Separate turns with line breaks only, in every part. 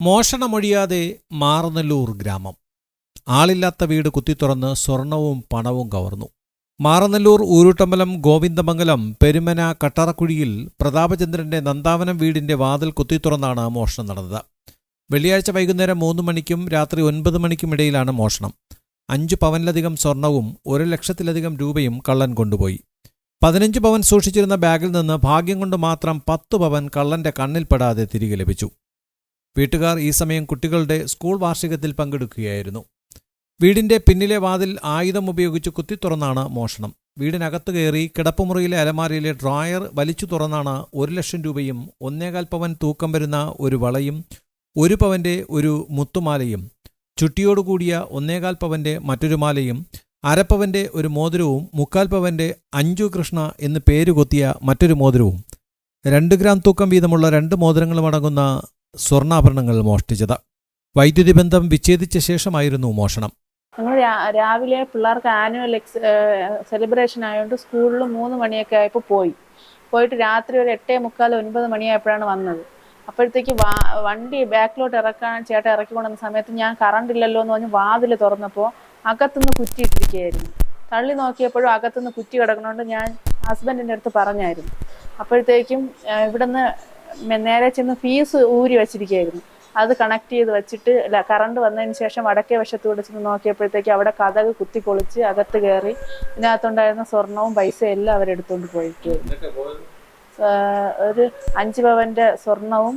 മോഷണമൊഴിയാതെ മാറനല്ലൂർ ഗ്രാമം. ആളില്ലാത്ത വീട് കുത്തിത്തുറന്ന് സ്വർണവും പണവും കവർന്നു. മാറനല്ലൂർ ഊരുട്ടമ്പലം ഗോവിന്ദമംഗലം പെരുമന കട്ടറക്കുഴിയിൽ പ്രതാപചന്ദ്രന്റെ നന്ദാവനം വീടിന്റെ വാതിൽ കുത്തിത്തുറന്നാണ് മോഷണം നടന്നത്. വെള്ളിയാഴ്ച വൈകുന്നേരം മൂന്ന് മണിക്കും രാത്രി ഒൻപത് മണിക്കും ഇടയിലാണ് മോഷണം. അഞ്ചു പവനിലധികം സ്വർണവും ഒരു ലക്ഷത്തിലധികം രൂപയും കള്ളൻ കൊണ്ടുപോയി. പതിനഞ്ച് പവൻ സൂക്ഷിച്ചിരുന്ന ബാഗിൽ നിന്ന് ഭാഗ്യം കൊണ്ട് മാത്രം പത്ത് പവൻ കള്ളന്റെ കണ്ണിൽപ്പെടാതെ തിരികെ ലഭിച്ചു. വീട്ടുകാർ ഈ സമയം കുട്ടികളുടെ സ്കൂൾ വാർഷികത്തിൽ പങ്കെടുക്കുകയായിരുന്നു. വീടിന്റെ പിന്നിലെ വാതിൽ ആയുധം ഉപയോഗിച്ച് കുത്തി തുറന്നാണ് മോഷണം. വീടിനകത്ത് കയറി കിടപ്പുമുറിയിലെ അലമാരയിലെ ഡ്രോയർ വലിച്ചു തുറന്നാണ് ഒരു ലക്ഷം രൂപയും ഒന്നേകാൽ പവൻ തൂക്കം വരുന്ന ഒരു വളയും ഒരു പവന്റെ ഒരു മുത്തുമാലയും ചുട്ടിയോടുകൂടിയ ഒന്നേകാൽ പവന്റെ മറ്റൊരു മാലയും അരപ്പവന്റെ ഒരു മോതിരവും മുക്കാൽ പവന്റെ അഞ്ചു കൃഷ്ണ എന്ന് പേര് കൊത്തിയ മറ്റൊരു മോതിരവും. രണ്ട് ഗ്രാം തൂക്കം വീതമുള്ള രണ്ട് മോതിരങ്ങളും അടങ്ങുന്ന സ്വർണാഭരണങ്ങൾ മോഷ്ടിച്ചത്. വൈദ്യുതി ബന്ധം വിച്ഛേദിച്ച ശേഷമായിരുന്നു മോഷണം.
ഞങ്ങൾ രാവിലെ പിള്ളേർക്ക് ആനുവൽ എക്സ് സെലിബ്രേഷൻ ആയതുകൊണ്ട് സ്കൂളിൽ മൂന്ന് മണിയൊക്കെ ആയപ്പോൾ പോയി. പോയിട്ട് രാത്രി ഒരു എട്ടേ മുക്കാൽ ഒൻപത് മണിയായപ്പോഴാണ് വന്നത്. അപ്പോഴത്തേക്ക് വണ്ടി ബാക്കിലോട്ട് ഇറക്കാൻ ചേട്ടൻ ഇറക്കി കൊണ്ടുവന്ന സമയത്ത് ഞാൻ കറണ്ട് ഇല്ലല്ലോ എന്ന് പറഞ്ഞ് വാതിൽ തുറന്നപ്പോൾ അകത്തുനിന്ന് കുറ്റിയിട്ടിരിക്കുകയായിരുന്നു. തള്ളി നോക്കിയപ്പോഴും അകത്തുനിന്ന് കുറ്റി കിടക്കണോണ്ട് ഞാൻ ഹസ്ബൻഡിന്റെ അടുത്ത് പറഞ്ഞായിരുന്നു. അപ്പോഴത്തേക്കും ഇവിടുന്ന് നേരെ ചെന്ന് ഫീസ് ഊരി വെച്ചിരിക്കുകയായിരുന്നു. അത് കണക്ട് ചെയ്ത് വെച്ചിട്ട് കറണ്ട് വന്നതിന് ശേഷം വടക്കേ വശത്തൂടെ ചെന്ന് നോക്കിയപ്പോഴത്തേക്ക് അവിടെ കഥക് കുത്തിക്കൊളിച്ച് അകത്ത് കയറി ഇതിനകത്തുണ്ടായിരുന്ന സ്വർണവും പൈസയും എല്ലാം അവരെടുത്തുകൊണ്ട് പോയിരിക്കുകയായിരുന്നു. ആ, ഒരു അഞ്ച് പവന്റെ സ്വർണവും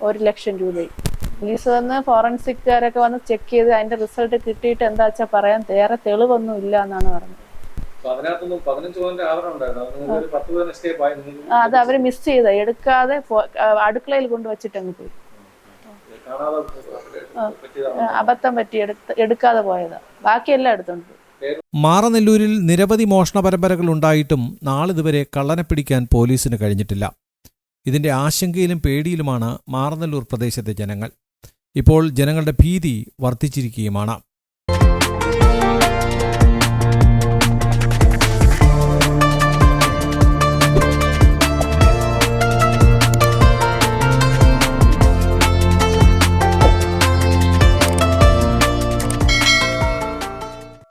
ഒരു ലക്ഷം രൂപയും. പോലീസ് വന്ന് ഫോറൻസിക്കാരൊക്കെ വന്ന് ചെക്ക് ചെയ്ത് അതിന്റെ റിസൾട്ട് കിട്ടിയിട്ട് എന്താ വെച്ചാൽ പറയാൻ വേറെ തെളിവൊന്നും ഇല്ല എന്നാണ് പറഞ്ഞത്.
അത്
അവർ മിസ് ചെയ്ത എടുക്കാതെ അടുക്കളയിൽ കൊണ്ടുവച്ചിട്ട് അങ്ങ് പോയി അബദ്ധം പറ്റി എടുക്കാതെ പോയതാ. ബാക്കിയെല്ലാം എടുത്തോണ്ട്
മാറനെല്ലൂരിൽ നിരവധി മോഷണ പരമ്പരകൾ ഉണ്ടായിട്ടും നാളിതുവരെ കള്ളനെ പിടിക്കാൻ പോലീസിന് കഴിഞ്ഞിട്ടില്ല. ഇതിന്റെ ആശങ്കയിലും പേടിയിലുമാണ് മാറനെല്ലൂർ പ്രദേശത്തെ ജനങ്ങൾ. ഇപ്പോൾ ജനങ്ങളുടെ ഭീതി വർദ്ധിച്ചിരിക്കുകയുമാണ്.